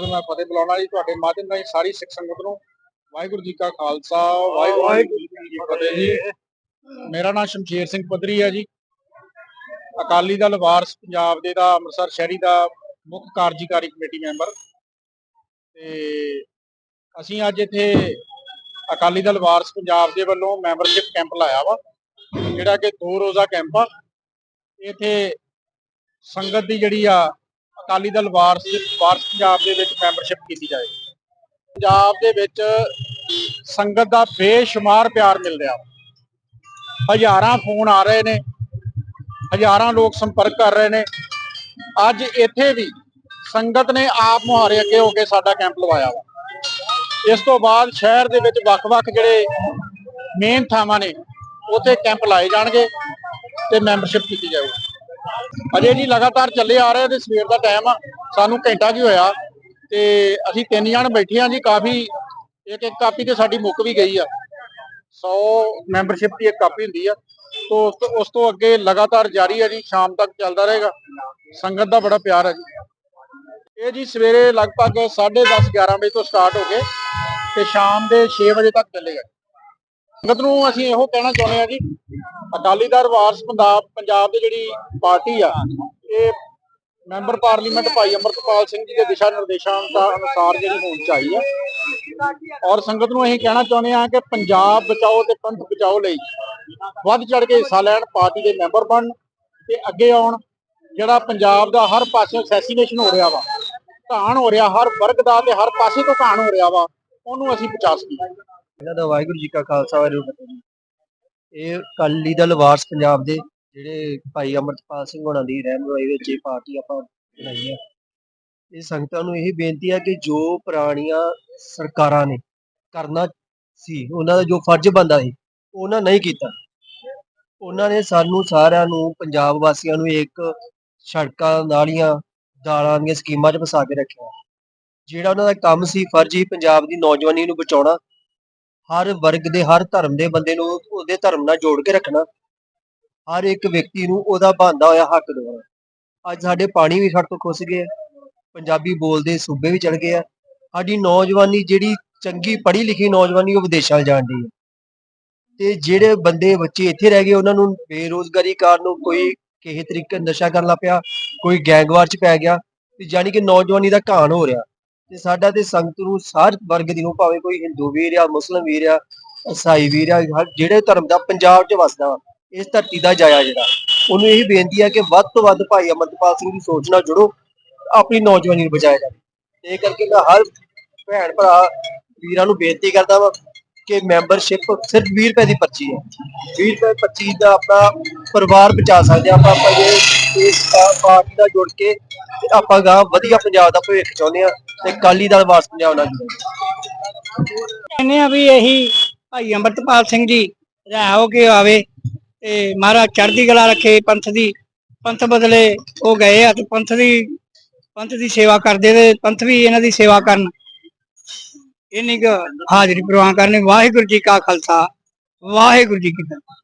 ਬੁਲਾਉਣਾ ਜੀ ਤੁਹਾਡੇ ਮਾਧਿਅਮ ਰਾਹੀਂ ਸਾਰੀ ਸਿੱਖ ਸੰਗਤ ਨੂੰ ਵਾਹਿਗੁਰੂ ਜੀ ਕਾ ਖਾਲਸਾ ਵਾਹਿਗੁਰੂ ਜੀ ਕੀ ਫਤਿਹ ਜੀ। ਮੇਰਾ ਨਾਮ ਸ਼ਮਸ਼ੇਰ ਸਿੰਘ ਪੱਧਰੀ ਹੈ ਜੀ। ਅਕਾਲੀ ਦਲ ਵਾਰਸ ਪੰਜਾਬ ਦੇ ਦਾ ਅੰਮ੍ਰਿਤਸਰ ਸ਼ਹਿਰੀ ਦਾ ਮੁੱਖ ਕਾਰਜਕਾਰੀ ਕਮੇਟੀ ਮੈਂਬਰ। ਤੇ ਅਸੀਂ ਅੱਜ ਇੱਥੇ ਅਕਾਲੀ ਦਲ ਵਾਰਸ ਪੰਜਾਬ ਦੇ ਵੱਲੋਂ ਮੈਂਬਰਸ਼ਿਪ ਕੈਂਪ ਲਾਇਆ ਵਾ ਜਿਹੜਾ ਕਿ ਦੋ ਰੋਜ਼ਾ ਕੈਂਪ ਆ। ਇੱਥੇ ਸੰਗਤ ਦੀ ਜਿਹੜੀ ਆ ਅਕਾਲੀ ਦਲ ਵਾਰਸ ਵਾਰਸ ਪੰਜਾਬ ਦੇ ਵਿੱਚ ਮੈਂਬਰਸ਼ਿਪ ਕੀਤੀ ਜਾਏ। ਪੰਜਾਬ ਦੇ ਵਿੱਚ ਸੰਗਤ ਦਾ ਬੇਸ਼ੁਮਾਰ ਪਿਆਰ ਮਿਲ ਰਿਹਾ। ਹਜ਼ਾਰਾਂ ਫੋਨ ਆ ਰਹੇ ਨੇ, ਹਜ਼ਾਰਾਂ ਲੋਕ ਸੰਪਰਕ ਕਰ ਰਹੇ ਨੇ। ਅੱਜ ਇੱਥੇ ਵੀ ਸੰਗਤ ਨੇ ਆਪ ਮੁਹਾਰੇ ਅੱਗੇ ਹੋ ਕੇ ਸਾਡਾ ਕੈਂਪ ਲਵਾਇਆ ਵਾ। ਇਸ ਤੋਂ ਬਾਅਦ ਸ਼ਹਿਰ ਦੇ ਵਿੱਚ ਵੱਖ-ਵੱਖ ਜਿਹੜੇ ਮੇਨ ਥਾਵਾਂ ਨੇ, ਉੱਥੇ ਕੈਂਪ ਲਾਏ ਜਾਣਗੇ ਤੇ ਮੈਂਬਰਸ਼ਿਪ ਕੀਤੀ ਜਾਊਗੀ। ਅਜੇ ਜੀ ਲਗਾਤਾਰ ਚੱਲੇ ਆ ਰਹੇ ਤੇ ਸਵੇਰ ਦਾ ਟਾਈਮ ਆ। ਸਾਨੂੰ ਘੰਟਾ ਕੀ ਹੋਇਆ ਤੇ ਅਸੀਂ ਤਿੰਨ ਜਣ ਬੈਠੇ ਆ ਜੀ, ਕਾਫੀ ਇੱਕ ਇੱਕ ਕਾਪੀ ਤੇ ਸਾਡੀ ਮੁੱਕ ਵੀ ਗਈ ਆ। 100 ਮੈਂਬਰਸ਼ਿਪ ਦੀ ਇੱਕ ਕਾਪੀ ਹੁੰਦੀ ਆ। ਤੋਂ ਉਸ ਤੋਂ ਉਸ ਤੋਂ ਅੱਗੇ ਲਗਾਤਾਰ ਜਾਰੀ ਹੈ ਜੀ, ਸ਼ਾਮ ਤੱਕ ਚੱਲਦਾ ਰਹੇਗਾ। ਸੰਗਤ ਦਾ ਬੜਾ ਪਿਆਰ ਆ ਜੀ। ਇਹ ਜੀ ਸਵੇਰੇ ਲਗਭਗ 10:30 11 ਵਜੇ ਤੋਂ ਸਟਾਰਟ ਹੋ ਕੇ ਤੇ ਸ਼ਾਮ ਦੇ 6 ਵਜੇ ਤੱਕ ਚੱਲੇਗਾ ਸੰਗਤ ਨੂੰ ਅਸੀਂ ਇਹੋ ਕਹਿਣਾ ਚਾਹੁੰਦੇ ਆ ਜੀ, ਅਕਾਲੀ ਦਲ, ਵਾਰਸ ਪੰਜਾਬ ਪੰਜਾਬ ਦੀ ਜਿਹੜੀ ਪਾਰਟੀ ਆ, ਇਹ ਮੈਂਬਰ ਪਾਰਲੀਮੈਂਟ ਭਾਈ ਅਮਰਤਪਾਲ ਸਿੰਘ ਜੀ ਦੇ ਦਿਸ਼ਾ ਨਿਰਦੇਸ਼ਾਂ ਅਨੁਸਾਰ ਜਿਹੜੀ ਹੋਣੀ ਚਾਹੀਦੀ ਆ। ਔਰ ਸੰਗਤ ਨੂੰ ਅਸੀਂ ਕਹਿਣਾ ਚਾਹੁੰਦੇ ਆ ਕਿ ਪੰਜਾਬ ਬਚਾਓ ਤੇ ਪੰਥ ਬਚਾਓ ਲਈ ਵੱਧ ਚੜ ਕੇ ਹਿੱਸਾ ਲੈਣ, ਪਾਰਟੀ ਦੇ ਮੈਂਬਰ ਬਣਨ ਤੇ ਅੱਗੇ ਆਉਣ, ਜਿਹੜਾ ਪੰਜਾਬ ਦਾ ਹਰ ਪਾਸੇ ਅਸੈਸੀਨੇਸ਼ਨ ਹੋ ਰਿਹਾ ਵਾ ਘਾਣ ਹੋ ਰਿਹਾ, ਹਰ ਵਰਗ ਦਾ ਤੇ ਹਰ ਪਾਸੇ ਤੋਂ ਘਾਣ ਹੋ ਰਿਹਾ ਵਾ, ਉਹਨੂੰ ਅਸੀਂ ਬਚਾ ਸਕੀਏ। ਇਹਨਾਂ ਦਾ ਵਾਹਿਗੁਰੂ ਜੀ ਕਾ ਖਾਲਸਾ, ਵਾਹਿਗੁਰੂ ਜੀ ਇਹ ਅਕਾਲੀ ਦਲ ਵਾਰਸ ਪੰਜਾਬ ਦੇ ਜਿਹੜੇ ਭਾਈ ਅਮਰਤਪਾਲ ਸਿੰਘ ਹੋਣਾ ਦੀ ਰਹਿਨੁਮਾਈ ਵਿੱਚ ਇਹ ਪਾਰਟੀ ਆਪਾਂ ਬਣਾਈ ਹੈ ਇਹ ਸੰਗਤਾਂ ਨੂੰ ਇਹ ਬੇਨਤੀ ਹੈ ਕਿ ਜੋ ਪੁਰਾਣੀਆਂ ਸਰਕਾਰਾਂ ਨੇ ਕਰਨਾ ਸੀ, ਉਹਨਾਂ ਦਾ ਜੋ ਫਰਜ਼ ਬੰਦਾ ਸੀ ਉਹਨਾਂ ਨਹੀਂ ਕੀਤਾ। ਉਹਨਾਂ ਨੇ ਸਾਨੂੰ ਸਾਰਿਆਂ ਨੂੰ, ਪੰਜਾਬ ਵਾਸੀਆਂ ਨੂੰ ਇੱਕ ਸੜਕਾਂ ਨਾਲੀਆਂ, ਦਾਲਾਂ ਦੀਆਂ ਸਕੀਮਾਂ 'ਚ ਫਸਾ ਕੇ ਰੱਖਿਆ। ਜਿਹੜਾ ਉਹਨਾਂ ਦਾ ਕੰਮ ਸੀ, ਫਰਜ਼ ਹੀ ਪੰਜਾਬ ਦੀ ਨੌਜਵਾਨੀ ਨੂੰ ਬਚਾਉਣਾ ਹਰ ਵਰਗ ਦੇ, ਹਰ ਧਰਮ ਦੇ ਬੰਦੇ ਨੂੰ ਉਹਦੇ ਧਰਮ ਨਾਲ ਜੋੜ ਕੇ ਰੱਖਣਾ। ਹਰ ਇੱਕ ਵਿਅਕਤੀ ਨੂੰ ਉਹਦਾ ਬਣਦਾ ਹੋਇਆ ਹੱਕ ਦਿਵਾਉਣਾ। ਅੱਜ ਸਾਡੇ ਪਾਣੀ ਵੀ ਸਾਡੇ ਤੋਂ ਖੁੱਸ ਗਏ ਆ। ਪੰਜਾਬੀ ਬੋਲਦੇ ਸੂਬੇ ਵੀ ਚੜ ਗਏ ਆ। ਸਾਡੀ ਨੌਜਵਾਨੀ ਜਿਹੜੀ ਚੰਗੀ ਪੜ੍ਹੀ ਲਿਖੀ ਨੌਜਵਾਨੀ ਉਹ ਵਿਦੇਸ਼ਾਂ 'ਚ ਹੈ। ਤੇ ਜਿਹੜੇ ਬੰਦੇ ਬੱਚੇ ਇੱਥੇ ਰਹਿ ਗਏ, ਉਹਨਾਂ ਨੂੰ ਬੇਰੋਜ਼ਗਾਰੀ ਕਾਰਨ ਕੋਈ ਕਿਸੇ ਤਰੀਕੇ ਨਸ਼ਾ ਕਰਨ ਲੱਗ ਪਿਆ, ਕੋਈ ਗੈਂਗਵਾਰ 'ਚ ਪੈ ਗਿਆ। ਤੇ ਜਾਨੀ ਕਿ ਨੌਜਵਾਨੀ ਦਾ ਘਾਣ ਹੋ ਰਿਹਾ। ਤੇ ਸਾਡਾ ਤੇ ਸੰਗਤ ਨੂੰ ਹਰ ਵਰਗ ਦੀ ਨੂੰ ਭਾਵੇਂ ਕੋਈ ਹਿੰਦੂ ਵੀਰ ਆ ਮੁਸਲਮ ਵੀਰ ਆ ਈਸਾਈ ਵੀਰ ਆ ਜਿਹੜੇ ਧਰਮ ਦਾ ਪੰਜਾਬ 'ਚ ਵਸਦਾ ਵਾ, ਇਸ ਧਰਤੀ ਦਾ ਜਾਇਆ ਜਿਹੜਾ ਉਹਨੂੰ ਇਹ ਬੇਨਤੀ ਹੈ ਕਿ ਵੱਧ ਤੋਂ ਵੱਧ ਭਾਈ ਅਮਰਪਾਲ ਸਿੰਘ ਦੀ ਸੋਚ ਨਾਲ ਜੁੜੋ ਆਪਣੀ ਨੌਜਵਾਨੀ ਨੂੰ ਬਚਾਇਆ ਜਾਵੇ। ਇਹ ਕਰਕੇ ਮੈਂ ਹਰ ਭੈਣ ਭਰਾ ਵੀਰਾਂ ਨੂੰ ਬੇਨਤੀ ਕਰਦਾ ਵਾ ਕਿ ਮੈਂਬਰਸ਼ਿਪ ਸਿਰਫ 20 ਰੁਪਏ ਦੀ ਪਰਚੀ ਹੈ। 20 ਰੁਪਏ ਪਰਚੀ ਦਾ ਆਪਣਾ ਪਰਿਵਾਰ ਬਚਾ ਸਕਦੇ ਆਪਾਂ ਆਪਾਂ ਜੇ ਇਸ ਪਾਰਟੀ ਨਾਲ ਜੁੜ ਕੇ ਤੇ ਆਪਾਂ ਗਾ, ਵਧੀਆ ਪੰਜਾਬ ਦਾ ਭਵਿੱਖ ਚਾਹੁੰਦੇ ਆ ਤੇ ਅਕਾਲੀ ਦਲ ਵਾਰਸ ਪੰਜਾਬ ਨਾਲ ਕਹਿੰਦੇ ਆ ਵੀ ਇਹੀ ਭਾਈ ਅੰਮ੍ਰਿਤਪਾਲ ਸਿੰਘ ਜੀ ਰਿਹਾ ਹੋ ਕੇ ਆਵੇ ਤੇ ਮਹਾਰਾਜ ਚੜ੍ਹਦੀ ਕਲਾ ਰੱਖੇ, ਪੰਥ ਦੀ, ਪੰਥ ਬਦਲੇ ਉਹ ਗਏ ਆ ਤੇ ਪੰਥ ਦੀ ਪੰਥ ਦੀ ਸੇਵਾ ਕਰਦੇ ਤੇ ਪੰਥ ਵੀ ਇਹਨਾਂ ਦੀ ਸੇਵਾ ਕਰਨ। ਇੰਨੀ ਕੁ ਹਾਜ਼ਰੀ ਪ੍ਰਵਾਨ ਕਰਨੀ ਵਾਹਿਗੁਰੂ ਜੀ ਕਾ ਖਾਲਸਾ, ਵਾਹਿਗੁਰੂ ਜੀ ਕੀ ਫਤਿਹ।